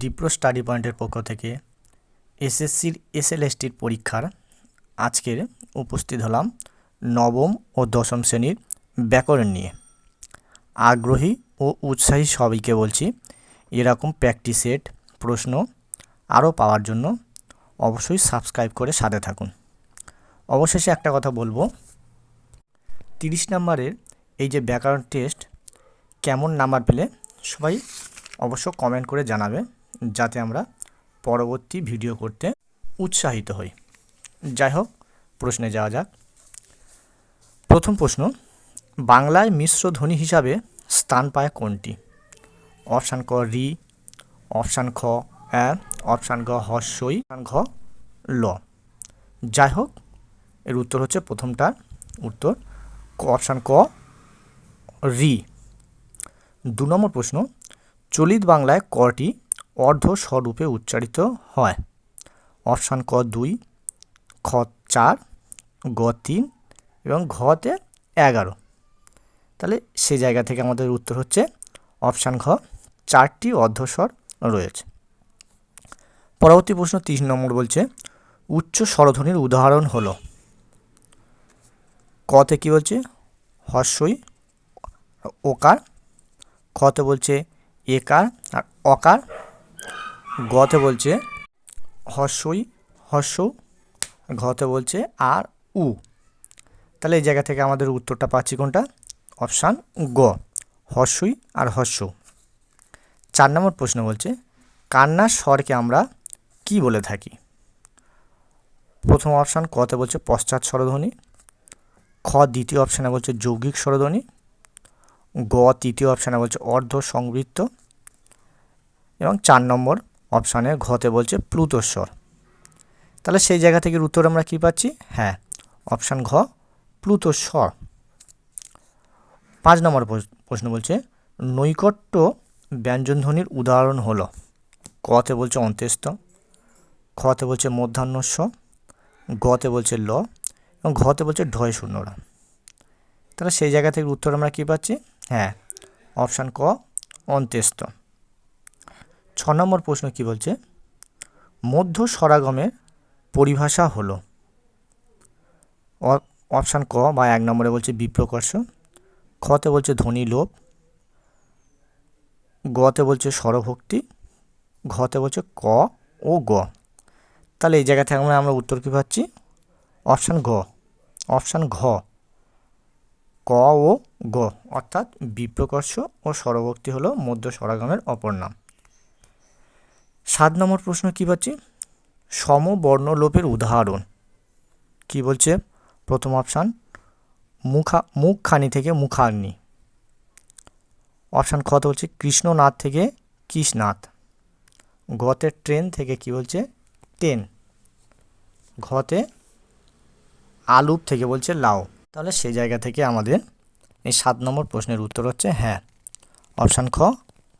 ডিপ্রো study পয়েন্টের পক্ষ থেকে এসএসসির এসএলএসটির পরীক্ষার আজকের উপস্থিত হলাম নবম ও দশম শ্রেণির ব্যাকরণ নিয়ে। আগ্রহী ও উৎসাহী সবাইকে বলছি, এরকম প্র্যাকটিস সেট প্রশ্ন আরও পাওয়ার জন্য অবশ্যই সাবস্ক্রাইব করে সাথে থাকুন। অবশেষে একটা কথা বলব, তিরিশ নম্বরের এই যে ব্যাকরণ টেস্ট কেমন নাম্বার পেলে সবাই অবশ্য কমেন্ট করে জানাবে। যাতে আমরা পরবর্তী ভিডিও করতে উৎসাহিত হই। যাই হোক, প্রশ্নে যাওয়া যাক। প্রথম প্রশ্ন, বাংলায় মিশ্র ধ্বনি হিসাবে স্থান পায় কোনটি? অপশান ক রি, অপশান খ অ্যা, অপশান গ হস্যই ঘ ল। যাই হোক, এর উত্তর হচ্ছে প্রথমটার উত্তর। অপশান ক রি। দু নম্বর প্রশ্ন, চলিত বাংলায় কটি অর্ধ স্বরূপে উচ্চারিত হয়। অপশান ক দুই, খ চার, গ তিন এবং ঘতে এগারো। তাহলে সে জায়গা থেকে আমাদের উত্তর হচ্ছে অপশান ঘ, চারটি অর্ধস্বর রয়েছে। পরবর্তী প্রশ্ন তিন নম্বর বলছে, উচ্চ স্বরধ্বনির উদাহরণ হলো। কতে কী বলছে? হর্ষই ওকার খতে বলছে, একার। আর অকার গতে বলছে হর্ষই, হর্ষ, ঘতে বলছে আর উ। তাহলে এই জায়গা থেকে আমাদের উত্তরটা পাচ্ছি কোনটা? অপশান গ, হর্ষই আর হর্ষ। চার নম্বর প্রশ্ন বলছে কান্নার স্বরকে আমরা কি বলে থাকি? প্রথম অপশান কতে বলছে পশ্চাৎ স্বরধ্বনি, খ দ্বিতীয় অপশানে বলছে যৌগিক স্বরধ্বনি, গ তৃতীয় অপশানে বলছে অর্ধ সংবৃত্ত এবং চার নম্বর অপশানে ঘতে বলছে প্লুতস্বর তাহলে সেই জায়গা থেকে উত্তর আমরা কী পাচ্ছি? হ্যাঁ অপশান ঘ প্লুতস্বর পাঁচ নম্বর প্রশ্ন বলছে, নৈকট্য ব্যঞ্জনধ্বনির উদাহরণ হলো, কতে বলছে অন্ত্যেস্ত খতে বলছে মধ্যাহ্নস্ব গতে বলছে ল, এবং ঘতে বলছে ঢয় শূন্যরা। তাহলে সেই জায়গা থেকে উত্তর আমরা কী পাচ্ছি? হ্যাঁ অপশান ক অন্ত্যেস্ত ছ নম্বর প্রশ্ন কি বলছে? মধ্য স্বরাগমের পরিভাষা হলো। অপশান ক বা এক নম্বরে বলছে বিপ্রকর্ষ, খতে বলছে ধ্বনি লোপ, গতে বলছে স্বরভক্তি, ঘতে বলছে ক ও গ। তাহলে এই জায়গা থেকে আমরা আমরা উত্তর কী পাচ্ছি? অপশান ঘ। অপশান ঘ। ক ও গ। অর্থাৎ বিপ্রকর্ষ ও স্বরভক্তি হলো মধ্য স্বরাগমের অপর নাম। সাত নম্বর প্রশ্ন কী পাচ্ছি? সমবর্ণলোপের উদাহরণ। কি বলছে? প্রথম অপশান, মুখা, মুখখানি থেকে মুখাগ্নি। অপশান খতে বলছে, কৃষ্ণনাথ থেকে কৃষ্ণনাথ গতে ট্রেন থেকে কি বলছে? টেন ঘতে আলুপ থেকে বলছে লাউ। তাহলে সেই জায়গা থেকে আমাদের এই সাত নম্বর প্রশ্নের উত্তর হচ্ছে হ্যাঁ। অপশান খ,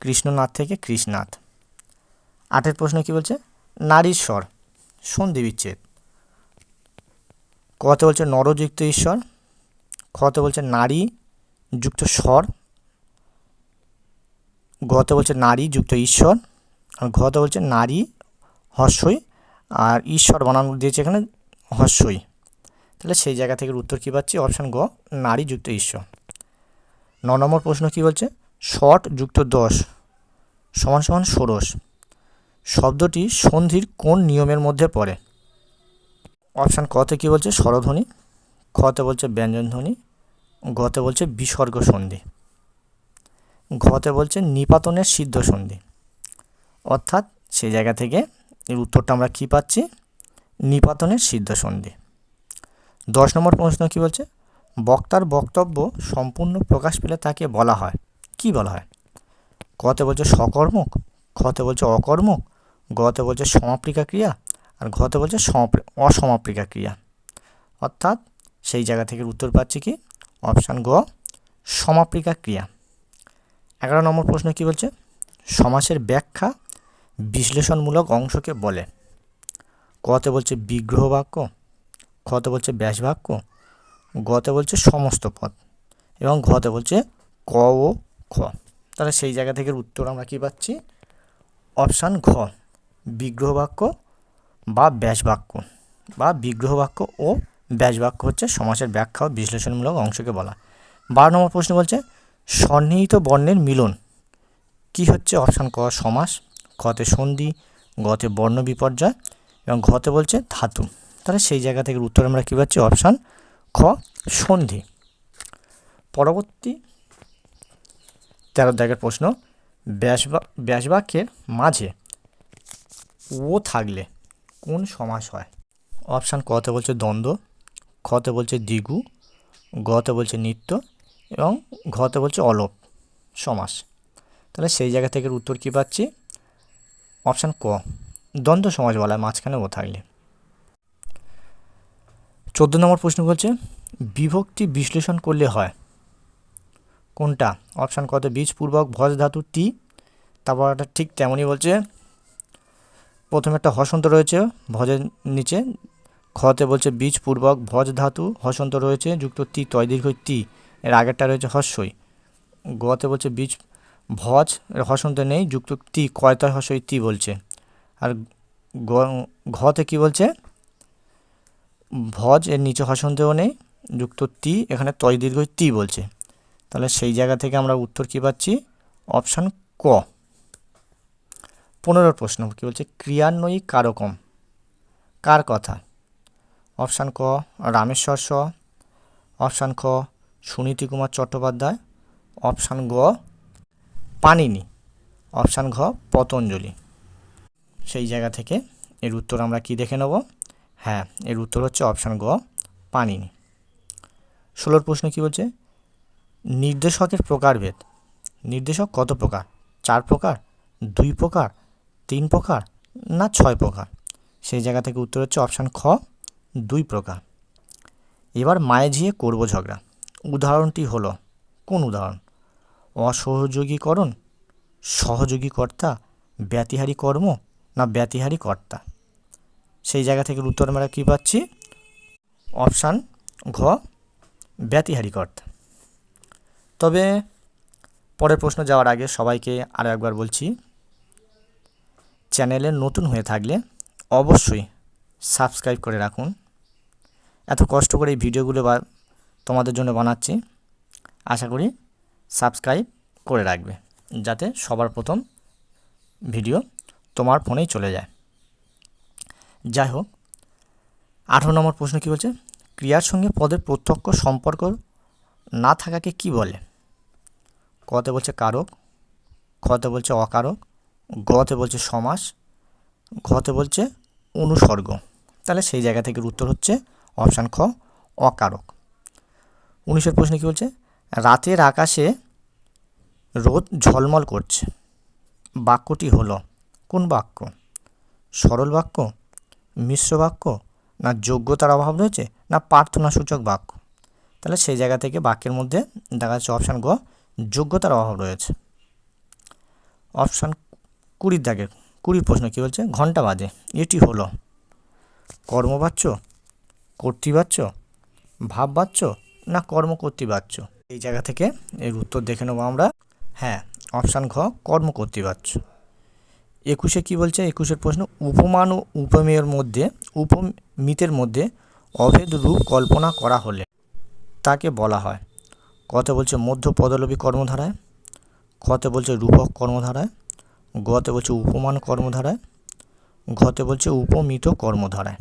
কৃষ্ণনাথ থেকে কৃষ্ণনাথ আটের প্রশ্ন কি বলছে? নারীর স্বর সন্ধি বিচ্ছেদ কতে বলছে নরযুক্ত ঈশ্বর, খতে বলছে নারী যুক্ত স্বর, গতে বলছে নারী যুক্ত ঈশ্বর, আর ঘতে বলছে নারী হস্যই, আর ঈশ্বর বানানো দিয়েছে এখানে হস্যই। তাহলে সেই জায়গা থেকে উত্তর কী পাচ্ছি? অপশান গ, নারী যুক্ত ঈশ্বর। ন নম্বর প্রশ্ন কী বলছে? ষট যুক্ত দশ, সমান সমান ষোড়শ। শব্দটি সন্ধির কোন নিয়মের মধ্যে পড়ে? অপশান কতে কী বলছে? স্বরধ্বনি। খতে বলছে ব্যঞ্জনধ্বনি। গতে বলছে বিসর্গ সন্ধি। ঘতে বলছে নিপাতনের সিদ্ধ সন্ধি। অর্থাৎ সেই জায়গা থেকে এর উত্তরটা আমরা কী পাচ্ছি? নিপাতনের সিদ্ধ সন্ধি। দশ নম্বর প্রশ্ন কী বলছে? বক্তার বক্তব্য সম্পূর্ণ প্রকাশ পেলে তাকে বলা হয়। কি বলা হয়? কতে বলছে সকর্মক। খতে বলছে অকর্মক। গতে বলছে সমাপ্রিকা ক্রিয়া আর ঘতে বলছে অসমাপ্রিকা ক্রিয়া। অর্থাৎ সেই জায়গা থেকে উত্তর পাচ্ছি কি? অপশান গ, সমাপ্রিকা ক্রিয়া। এগারো নম্বর প্রশ্ন কি বলছে? সমাসের ব্যাখ্যা বিশ্লেষণমূলক অংশকে বলে। কতে বলছে বিগ্রহ বাক্য খতে বলছে ব্যাস বাক্য গতে বলছে সমস্ত পদ এবং ঘতে বলছে ক ও খ। তাহলে সেই জায়গা থেকে উত্তর আমরা কী পাচ্ছি? অপশান ঘ। বিগ্রহ বাক্য বা ব্যাস বাক্য বা বিগ্রহ বাক্য ও ব্যাস বাক্য হচ্ছে সমাসের ব্যাখ্যা ও বিশ্লেষণমূলক অংশকে বলা। বারো নম্বর প্রশ্ন বলছে, সন্নিহিত বর্ণের মিলন কি হচ্ছে? অপশান ক, সমাস, খতে সন্ধি, গতে বর্ণ বিপর্যয় এবং ঘতে বলছে ধাতু। তাহলে সেই জায়গা থেকে উত্তর আমরা কী পাচ্ছি? অপশান খ, সন্ধি। পরবর্তী তেরো দাগের প্রশ্ন ব্যাস ব্যাসবাক্যের মাঝে ও থাকলে কোন সমাস হয়? অপশান কতে বলছে দ্বন্দ্ব, খতে বলছে দ্বিগু, গতে বলছে নিত্য এবং ঘতে বলছে অলোপ সমাস। তাহলে সেই জায়গা থেকে উত্তর কী পাচ্ছি? অপশান ক, দ্বন্দ্ব সমাজ বলা হয়, মাঝখানে ও থাকলে। চোদ্দ নম্বর প্রশ্ন বলছে, বিভক্তি বিশ্লেষণ করলে হয়। কোনটা? অপশান কত বীজপূর্বক ভজ ধাতু টি, তারপর ঠিক তেমনই বলছে প্রথমে একটা হসন্ত রয়েছে, ভজের নিচে। খতে বলছে বীজপূর্বক ভজ ধাতু, হসন্ত রয়েছে, যুক্ত তি, তয়, দীর্ঘ তি। এর আগেরটা রয়েছে হস্যই। গতে বলছে বীজ, ভজ হসন্ত নেই, যুক্ত তি কয়তয় হস্যই, তি বলছে। আর ঘতে কী বলছে? ভজ, এর নিচে হসন্তও নেই, যুক্ত তি, এখানে তয়, দীর্ঘ তি বলছে। তাহলে সেই জায়গা থেকে আমরা উত্তর কী পাচ্ছি? অপশান ক। পনেরো প্রশ্ন, কী বলছে? ক্রিয়ান্বয়ী কারকম। কার কথা? অপশান ক, রামেশ্বর স। অপশান খ, সুনীতি কুমার চট্টোপাধ্যায়। অপশান গ পানিনি অপশান ঘ, পতঞ্জলি। সেই জায়গা থেকে এর উত্তর আমরা কি দেখে নেব? হ্যাঁ এর উত্তর হচ্ছে অপশান গ পানিনি ষোলোর প্রশ্ন কী বলছে? নির্দেশকের প্রকারভেদ। নির্দেশক কত প্রকার? চার প্রকার? দুই প্রকার? তিন প্রকার না ছয় প্রকার? সেই জায়গা থেকে উত্তর হচ্ছে অপশান খ, দুই প্রকার। এবার মায়ে ঝিয়ে করব ঝগড়া। উদাহরণটি হলো, কোন উদাহরণ? অসহযোগীকরণ সহযোগী কর্তা ব্যতিহারী কর্ম না ব্যতিহারী কর্তা? সেই জায়গা থেকে উত্তর আমরা কী পাচ্ছি? অপশান ঘ, ব্যতিহারী কর্তা। তবে পরের প্রশ্ন যাওয়ার আগে সবাইকে আরও একবার বলছি চ্যানেলে নতুন হয়ে থাকলে অবশ্যই সাবস্ক্রাইব করে রাখুন। এত কষ্ট করে এই ভিডিওগুলো বা তোমাদের জন্য বানাচ্ছি, আশা করি সাবস্ক্রাইব করে রাখবে, যাতে সবার প্রথম ভিডিও তোমার ফোনেই চলে যায়। যাই হোক, আঠারো নম্বর প্রশ্ন কী বলছে? ক্রিয়ার সঙ্গে পদের প্রত্যক্ষ সম্পর্ক না থাকাকে কি বলে? কতে বলছে কারক, খতে বলছে অকারক গতে বলছে সমাস, ঘতে বলছে অনুসর্গ। তাহলে সেই জায়গা থেকে উত্তর হচ্ছে অপশান খ, অকারক। উনিশের প্রশ্নে কী বলছে? রাতের আকাশে রোদ ঝলমল করছে। বাক্যটি হলো, কোন বাক্য? সরল বাক্য? মিশ্র বাক্য? না যোগ্যতার অভাব রয়েছে? না প্রার্থনাসূচক বাক্য? তাহলে সেই জায়গা থেকে বাক্যের মধ্যে দেখা যাচ্ছে অপশান গ, যোগ্যতার অভাব রয়েছে। অপশান কুড়ির দাগের কুড়ির প্রশ্ন, কী বলছে? ঘণ্টা বাজে, এটি হলো, কর্ম কর্মবাচ্য কর্তৃবাচ্য ভাববাচ্য না কর্ম কর্তৃবাচ্য এই জায়গা থেকে এর উত্তর দেখে নেব আমরা। হ্যাঁ অপশান ঘ কর্ম কর্তৃবাচ্য একুশে কি বলছে? একুশের প্রশ্ন, উপমান ও উপমেয়ের মধ্যে, উপমিতের মধ্যে অভেদ রূপ কল্পনা করা হলে তাকে বলা হয়। কতে বলছে মধ্য পদলবী কর্মধারায় খতে বলছে রূপক কর্মধারায় গতে বলছে উপমান কর্মধারায় ঘতে বলছে উপমিত কর্মধারায়।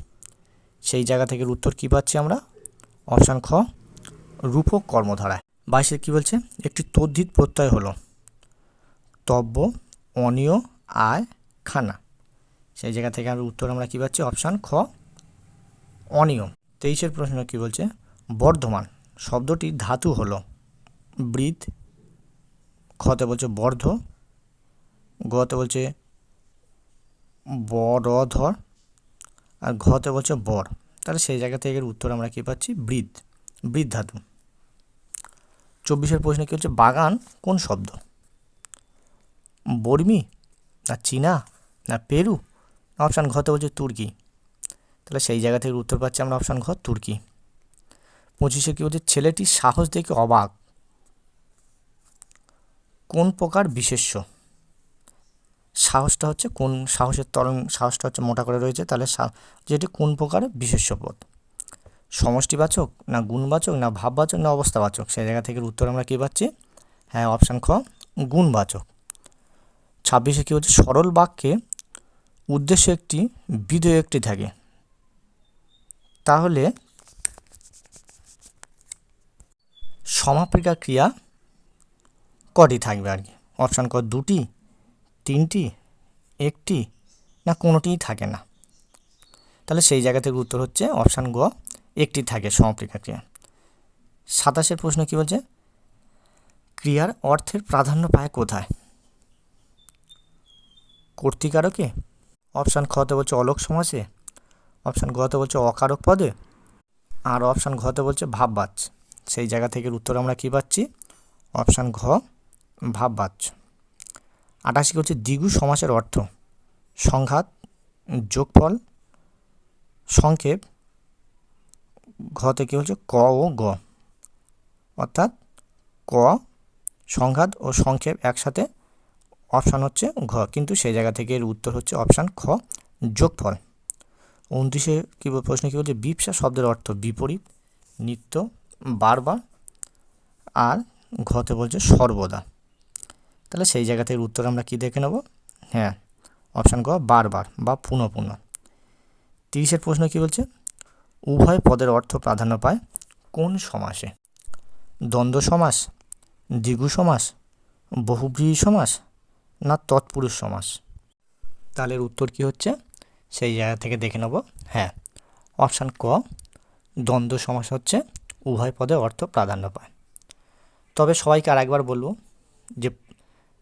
সেই জায়গা থেকে উত্তর কী পাচ্ছি আমরা? অপশান খ, রূপক কর্মধারায়। বাইশের কী বলছে? একটি তদ্ধিত প্রত্যয় হলো তব্য, অনিয়, আয়, খানা। সেই জায়গা থেকে আমরা উত্তর আমরা কী পাচ্ছি? অপশান খ অনিয়ম তেইশের প্রশ্ন কী বলছে? বর্ধমান, শব্দটি ধাতু হলো বৃদ্ধ খতে বলছে বর্ধ গতে বলছে বড়ধর আর ঘতে বলছে বর। তাহলে সেই জায়গা থেকে উত্তর আমরা কী পাচ্ছি? বৃদ্ধ। বৃদ্ধ ধাতু। চব্বিশের প্রশ্নে কী হচ্ছে? বাগান কোন শব্দ? বর্মি না চীনা না পেরু? না অপশান ঘতে বলছে তুর্কি। তাহলে সেই জায়গা থেকে উত্তর পাচ্ছি আমরা অপশান ঘ, তুর্কি। পঁচিশে কী বলছে ছেলেটির সাহস দেখে অবাক। কোন প্রকার বিশেষ্য? সাহসটা হচ্ছে কোন সাহসের তরণ সাহসটা হচ্ছে মোটা করে রয়েছে, তাহলে যেটি কোন প্রকারের? বিশেষ্য পদ। সমষ্টিবাচক না গুণবাচক না ভাববাচক না অবস্থাবাচক? সেই জায়গা থেকে উত্তর আমরা কী পাচ্ছি? হ্যাঁ অপশান খ, গুণবাচক। ছাব্বিশে কী হচ্ছে? সরল বাক্যে উদ্দেশ্য একটি, বিধেয় একটি থাকে। তাহলে সমাপিকা ক্রিয়া কটি থাকবে আর কি? অপশান ক, দুটি তিনটি, একটি, না কোনোটিই থাকে না। তাহলে সেই জায়গা থেকে উত্তর হচ্ছে অপশান গ, একটি থাকে সমাপিকা ক্রিয়া সাতাশের প্রশ্ন কী বলছে? ক্রিয়ার অর্থের প্রাধান্য পায় কোথায়? কর্তিকারকে? অপশান খতে বলছে অলোক সমাসে। অপশান গতে বলছে অকারক পদে। আর অপশান ঘতে বলছে ভাববাচ্য সেই জায়গা থেকে উত্তর আমরা কী পাচ্ছি? অপশান ঘ ভাববাচ্য আটাশি হচ্ছে দ্বিগু সমাসের অর্থ। সংঘাত, যোগফল, সংক্ষেপ, ঘ থেকে হচ্ছে ক ও গ। অর্থাৎ ক, সংঘাত ও সংক্ষেপ একসাথে অপশান হচ্ছে ঘ। কিন্তু সেই জায়গা থেকে এর উত্তর হচ্ছে অপশান খ, যোগফল। উনত্রিশে কী প্রশ্ন কী বলছে? বিপসা শব্দের অর্থ বিপরীত, নিত্য, বারবার, আর ঘতে বলছে সর্বদা। তাহলে সেই জায়গা থেকে উত্তর আমরা কী দেখে নেব? হ্যাঁ অপশান গ বারবার বা পুনঃ পুনঃ। তিরিশের প্রশ্ন কী বলছে? উভয় পদের অর্থ প্রাধান্য পায় কোন সমাসে? দ্বন্দ্ব সমাস, দ্বিগু সমাস, বহুব্রীহি সমাস না তৎপুরুষ সমাস? তাহলে উত্তর কী হচ্ছে? সেই জায়গা থেকে দেখে নেব। হ্যাঁ অপশান ক, দ্বন্দ্ব সমাস হচ্ছে উভয় পদে অর্থ প্রাধান্য পায়। তবে সবাইকে আর একবার বলব যে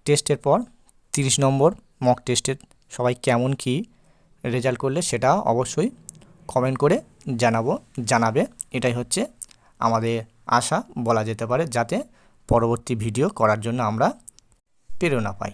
টেস্টের পর তিরিশ নম্বর মক টেস্টের সবাই কেমন কি রেজাল্ট করলে সেটা অবশ্যই কমেন্ট করে জানাব, জানাবে। এটাই হচ্ছে আমাদের আশা, বলা যেতে পারে, যাতে পরবর্তী ভিডিও করার জন্য আমরা প্রেরণা পাই।